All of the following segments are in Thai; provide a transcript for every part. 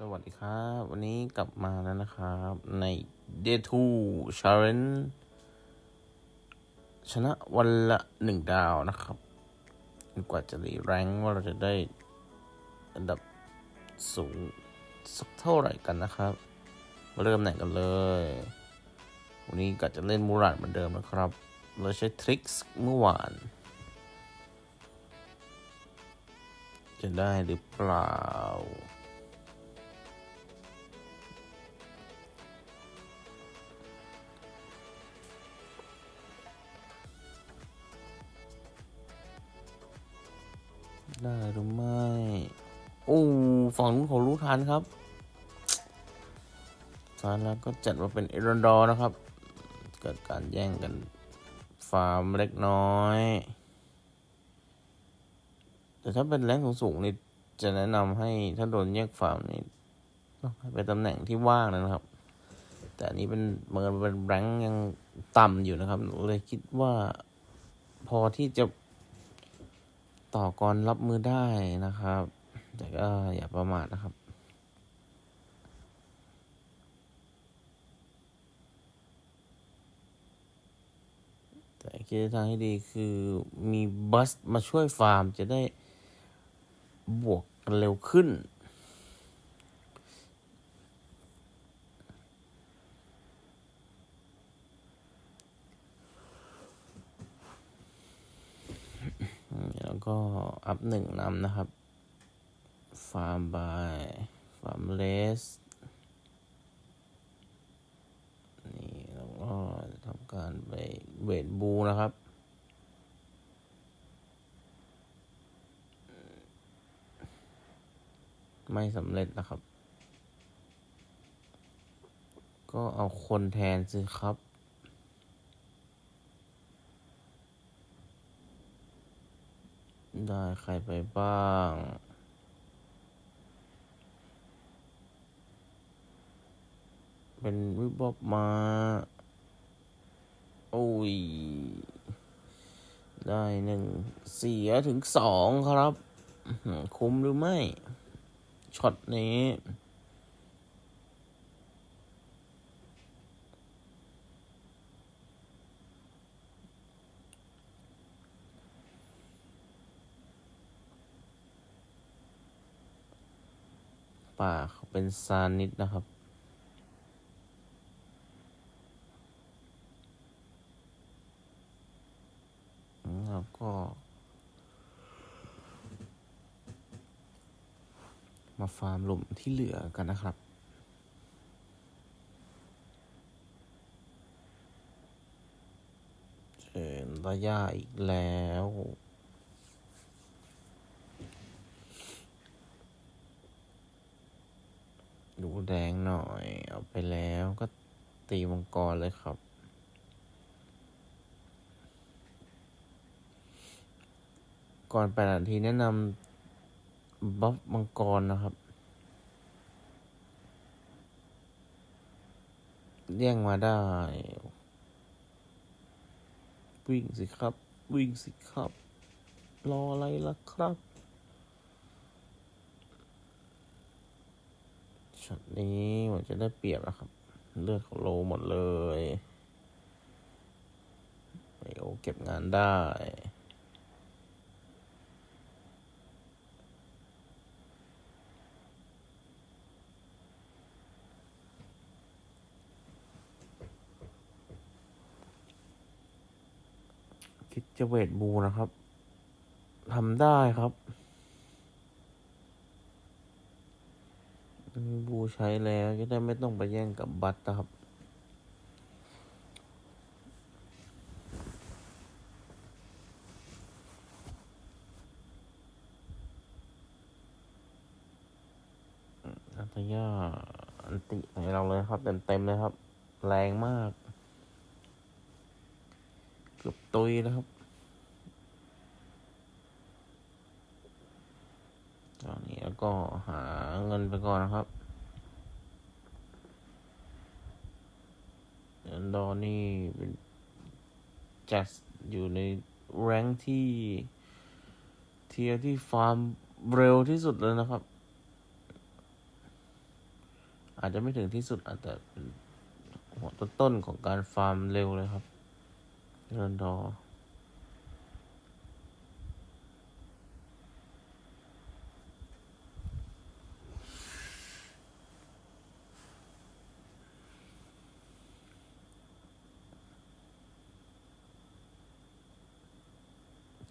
สวัสดีครับ วันนี้กลับมาแล้วนะครับ ใน Day 2 Challenge ชนะวันละหนึ่งดาวนะครับกว่าจะรีแรงว่าเราจะได้อันดับสูงสักเท่าไหร่กันนะครับ มาเริ่มไหนกันเลย วันนี้ก็จะเล่นมูราดเหมือนเดิมนะครับ เราใช้ทริคส์เมื่อวาน จะได้หรือเปล่า ได้หรือไม่ โอ้ฝั่งนู้นเขารู้ทันครับซานแล้วก็จัดมาเป็นเอรอนดอร์นะครับ เกิดการแย่งกัน ฟาร์มเล็กน้อย แต่ถ้าเป็นแรงสูงๆนี่จะแนะนำให้ถ้าโดนแยกฟาร์มนี่ต้องไปตำแหน่งที่ว่างนะครับ แต่อันนี้เป็นเมือนเป็นแรงยังต่ำอยู่นะครับหนูเลยคิดว่าพอที่จะ ต่อกรรับมือได้นะครับ แต่ก็อย่าประมาทนะครับแต่คิดทางที่ดีคือมีบัสมาช่วยฟาร์มจะได้บวกเร็วขึ้น แล้วก็อัพหนึ่งนำนะครับ ฟาร์มบายฟาร์มเลสนี่แล้วก็ทำการไปเวทบูนะครับไม่สำเร็จนะครับ ก็เอาคนแทนสิครับ ได้ ใครไปบ้าง เป็นวิบอบมา โอ้ย ได้หนึ่งเสียถึงสองครับ คุ้มหรือไม่ ช็อตนี้ ป่าเขาเป็นซานิดนะครับ แล้วก็ มาฟาร์มหลุมที่เหลือกันนะครับเชิญระยะอีกแล้ว ดูแดงหน่อย เอาไปแล้วก็ตีมังกรเลยครับ ก่อนแปดนาทีแนะนำบัฟมังกรนะครับแย่งมาได้ วิ่งสิครับ วิ่งสิครับ รออะไรล่ะครับ ช็อตนี้เหมือนจะได้เปรียบนะครับ เลือดเขาโลหมดเลยไอโอเก็บงานได้คิดจะเวทบูนะครับทำได้ครับ บูใช้แล้วจะได้ไม่ต้องไปแย่งกับบัตนะครับ อัตยาอันติให้เราเลยครับ เต็มๆเลยครับ แรงมาก เกือบตุยนะครับ ตอนนี้แล้วก็หาเงินไปก่อนนะครับเอน ดอร์นี่เป็นจัดอยู่ในแรงที่เทียที่ฟาร์มเร็วที่สุดเลยนะครับ อาจจะไม่ถึงที่สุดอาจจะเป็นหัวต้นๆของการฟาร์มเร็วเลยครับเรนดอร์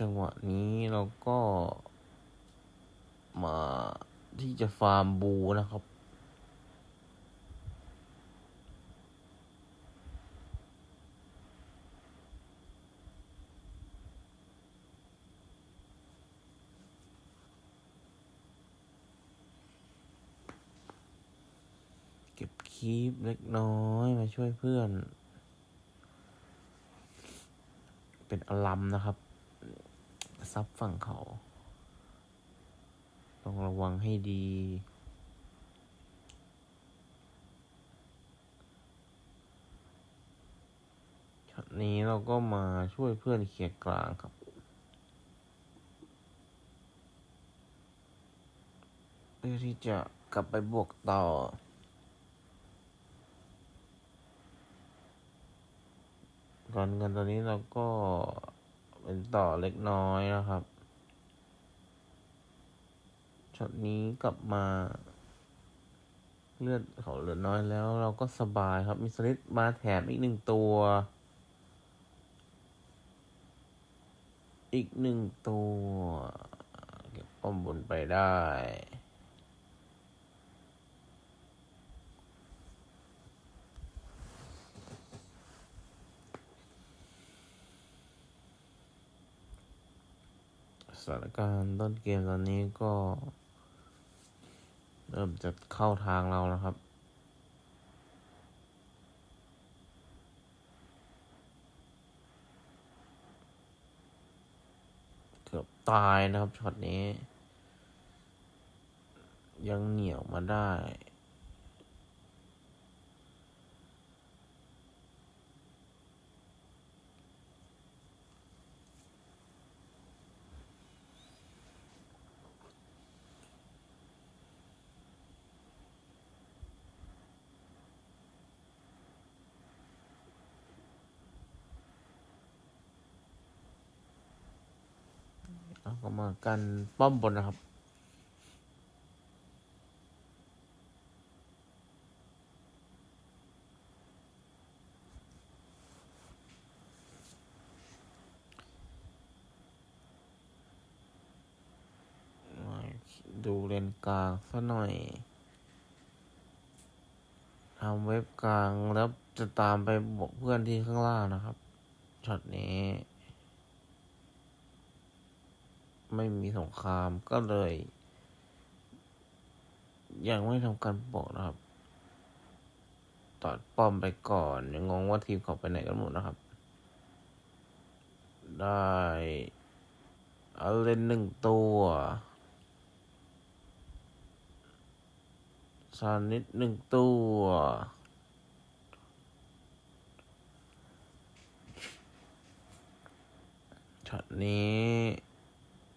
จังหวะนี้เราก็มาที่จะฟาร์มบูนะครับเก็บคีบเล็กน้อยมาช่วยเพื่อน เป็นอลัมนะครับ ซับฝั่งเขา ต้องระวังให้ดี ช็อตนี้เราก็มาช่วยเพื่อนเคลียร์กลางครับเพื่อที่จะกลับไปบวกต่อก่อนเงินตอนนี้เราก็ เป็นต่อเล็กน้อยนะครับช็อตนี้กลับมา เลือดเขาเหลือน้อยแล้ว เราก็สบายครับ มีสลิดมาแถมอีกหนึ่งตัว อีกหนึ่งตัว เก็บป้อมบนไปได้ ส ถานการณ์ต้นเกมตอนนี้ก็ เริ่มจะเข้าทางเราแล้วครับ เกือบตายนะครับช็อตนี้ ยังเหนียวมาได้ เรา กันป้อมบนนะครับ ดูเลนกลางสักหน่อยทำเว็บกลางแล้วจะตามไปบอกเพื่อนที่ข้างล่างนะครับช็อตนี้ ไม่มีสงครามก็เลย ยังไม่ทำการบอกนะครับตัดป้อมไปก่อนยังงงว่าทีมเขาไปไหนกันหมดนะครับ ได้เอาเลนหนึ่งตัวซานิดหนึ่งตัวช็อตนี้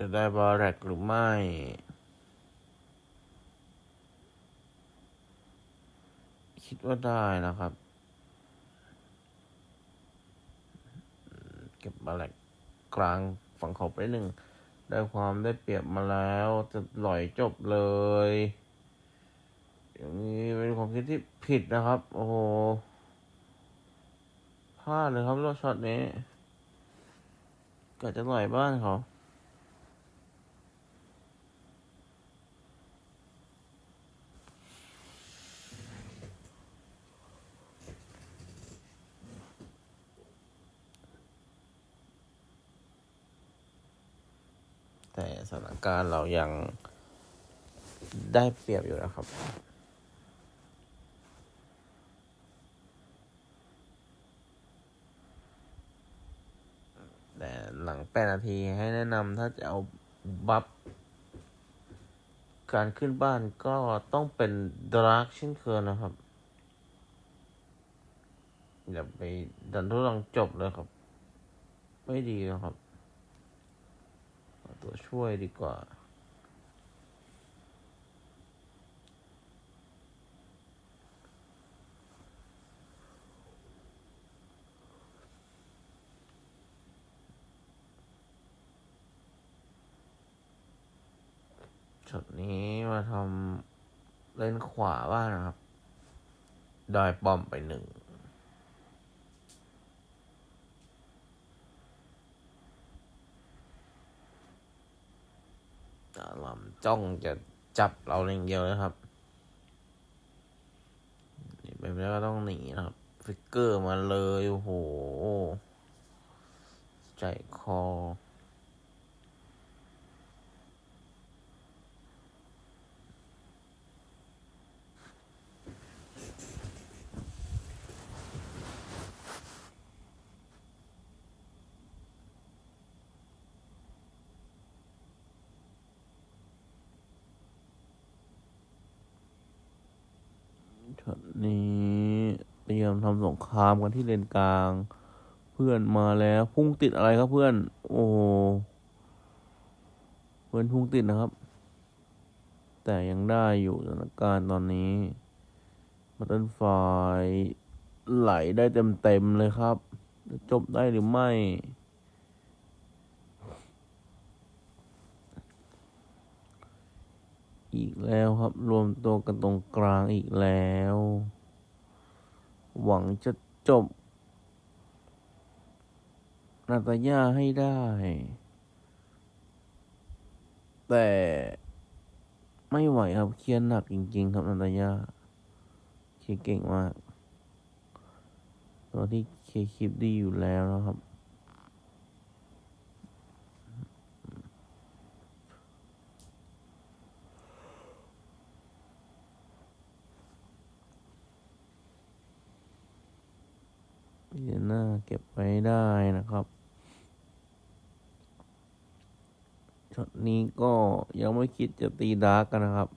จะได้บาแรกหรือไม่ คิดว่าได้นะครับ เก็บบาแรกกลางฝั่งเขาไปหนึ่ง ได้ความได้เปรียบมาแล้วจะหล่อยจบเลย อย่างนี้เป็นความคิดที่ผิดนะครับ โอ้โหพลาดเลยครับรอบช็อตนี้ก็จะหล่อยบ้านเขา แต่ สถานการณ์เรายังได้เปรียบอยู่นะครับแต่หลังแปดนาทีให้แนะนำถ้าจะเอาบัฟการขึ้นบ้านก็ต้องเป็นดรากเช่นเคยนะครับ อย่าไปดันทุลังจบเลยครับ ไม่ดีนะครับ ตัวช่วยดีกว่าชุดนี้มาทำเล่นขวาบ้างนะครับ ดอยปอมไปหนึ่ง จ้องจะจับเราอย่างเดียวนะครับนี่ได้วก็ต้องหนีนะครับ ฟิกเกอร์มาเลย โอ้โห ใจคอ ช็อตนี้เตรียมทำสงครามกันที่เลนกลาง เพื่อนมาแล้วพุ่งติดอะไรครับเพื่อน โอ้เพื่อนพุ่งติดนะครับ แต่ยังได้อยู่สถานการณ์ตอนนี้บัตเทิลไฟไหลได้เต็มเต็มๆเลยครับ จะจบได้หรือไม่ อีกแล้วครับ รวมตัวกันตรงกลางอีกแล้ว หวังจะจบ นาตาย่าให้ได้ แต่ไม่ไหวครับ เครียดหนักจริง ๆ ครับนาตาย่าเคลียร์เก่งมาก ตัวที่เคลียร์คลิปดีอยู่แล้วนะครับ พิจารณาเก็บไว้ได้นะครับช็อตนี้ก็ยังไม่คิดจะตีดาร์กกันนะครับ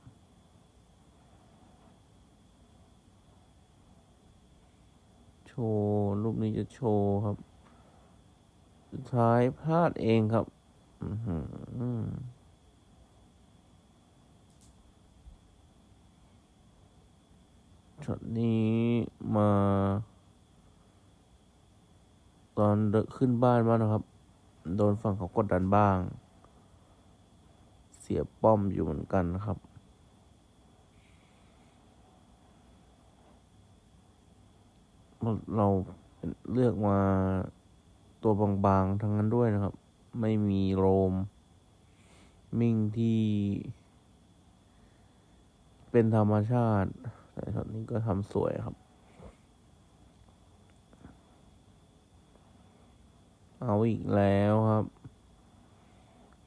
โชว์รูปนี้จะโชว์ครับ สุดท้ายพลาดเองครับอืช็อตนี้มา ตอนขึ้นบ้านบ้างนะครับ โดนฝั่งเขากดดันบ้าง เสียป้อมอยู่เหมือนกันนะครับ เราเลือกมาตัวบางๆทั้งนั้นด้วยนะครับ ไม่มีโรม มิ่งที่ เป็นธรรมชาติแต่ช็อตนี้ก็ทำสวยครับ เอาอีกแล้วครับ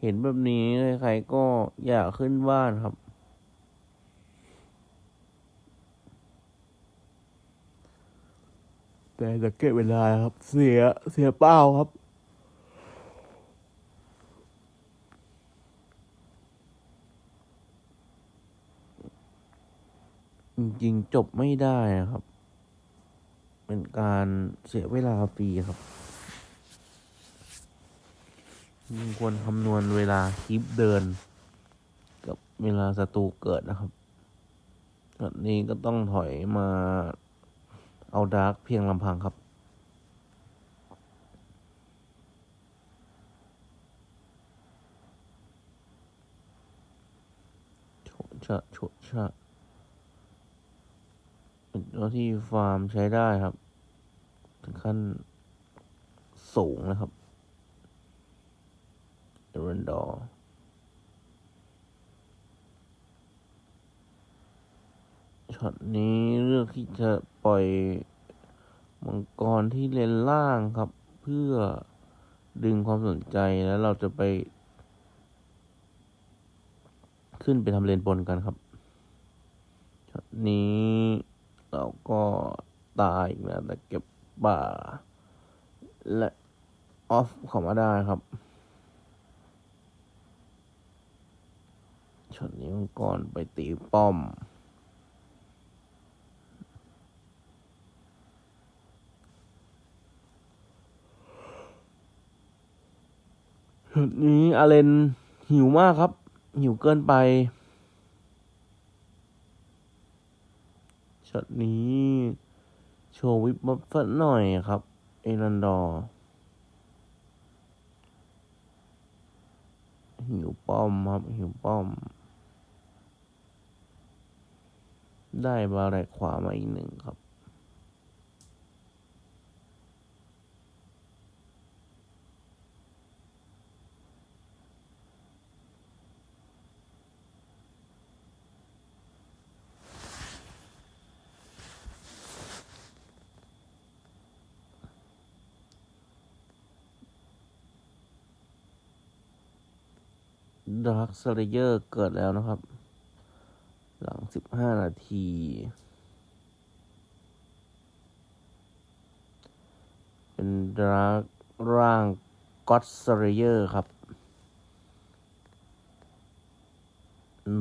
เห็นแบบนี้ใครๆก็อยากขึ้นบ้านครับ แต่จะเก็บเวลาครับ เสียเสียเป้าครับจริงๆจบไม่ได้นะครับ เป็นการเสียเวลาฟรีครับ ยิงควรคำนวณเวลาคลิปเดิน กับเวลาศัตรูเกิดนะครับตอนนี้ก็ต้องถอยมาเอาดาร์กเพียงลำพังครับโฉะชะฉะชะเป็นตัวที่ฟาร์มใช้ได้ครับ ถึงขั้นสูงนะครับ เอนดอช็อตนี้เลือกที่จะปล่อยมังกรที่เลนล่างครับ เพื่อดึงความสนใจแล้วเราจะไป ขึ้นไปทำเลนบนกันครับช็อตนี้เราก็ตายอีกแล้วแต่เก็บป่าและออฟเข้ามาได้ครับ ช็อตนี้มังกรไปตีป้อมช็อตนี้อาเลนหิวมากครับ หิวเกินไปช็อตนี้โชว์วิบวับสักหน่อยครับ เอรันดอร์หิวป้อมครับหิวป้อม ได้บาแรกขวามาอีกหนึ่งครับ ดาร์คสเลเยอร์เกิดแล้วนะครับ สิบห้านาที เป็นดาร์กร่างก็ d สเลเยอร์ครับ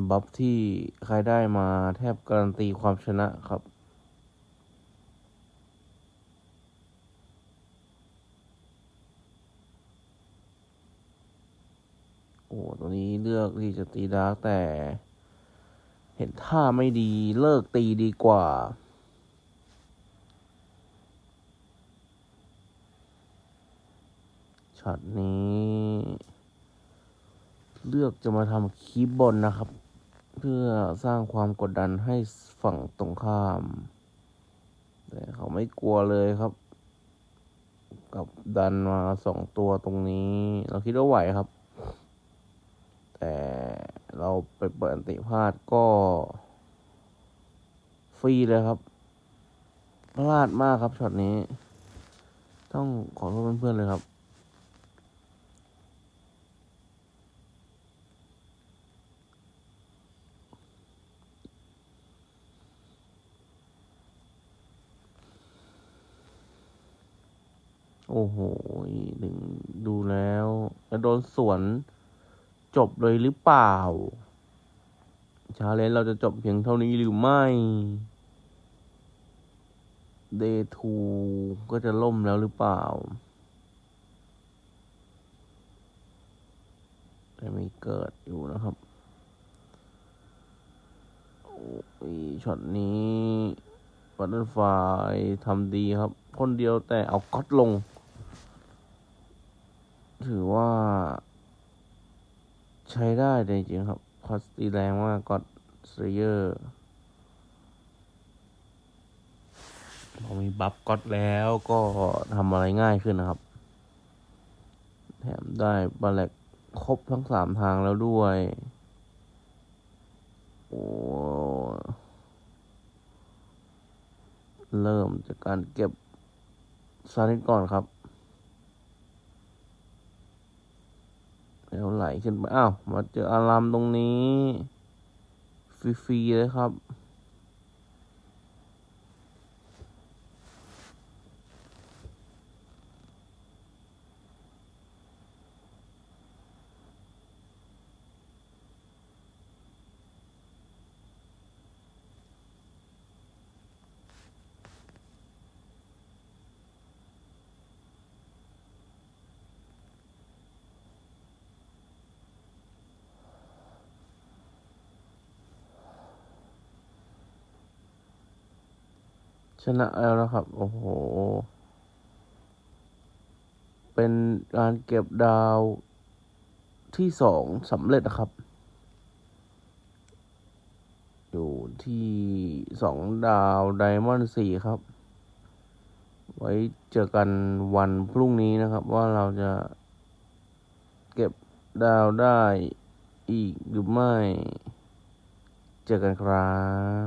บัฟที่ใครได้มาแทบการันตีความชนะครับ โอ้ ตัวนี้เลือกที่จะตีดาร์กแต่ เห็นท่าไม่ดีเลิกตีดีกว่า ช็อตนี้ เลือกจะมาทำคีบบนนะครับ เพื่อสร้างความกดดันให้ฝั่งตรงข้าม แต่เขาไม่กลัวเลยครับ กับดันมาสองตัวตรงนี้ เราคิดว่าไหวครับ แต่เราไปเปิดอันติพลาดก็ ฟรีเลยครับ พลาดมากครับช็อตนี้ ต้องขอโทษเพื่อนๆเลยครับโอ้โหดึงดูแล้วจะโดนสวน จบเลยหรือเปล่า ชาเลนจ์เราจะจบเพียงเท่านี้หรือไม่เดทูก็จะล่มแล้วหรือเปล่าแต่ไม่เกิดอยู่นะครับ โอ้ยช็อตนี้บัตเตอร์ไฟทำดีครับ คนเดียวแต่เอาก๊อตลง ถือว่า ใช้ได้จริงๆครับ คอสตีแรงมากก็อดสเยอร์พอมีบัฟก็อดแล้วก็ทำอะไรง่ายขึ้นนะครับ แถมได้บาแลกครบทั้งสามทางแล้วด้วย โอ้เริ่มจากการเก็บซานิก่อนครับ แล้วไหลขึ้นไป อ้าว มาเจออารามตรงนี้ ฟรีๆเลยครับ ชนะแล้วนะครับ โอ้โห เป็นการเก็บดาวที่สองสำเร็จนะครับ อยู่ที่สองดาวไดมอนด์สี่ครับ ไว้เจอกันวันพรุ่งนี้นะครับ ว่าเราจะเก็บดาวได้อีกหรือไม่ เจอกันครับ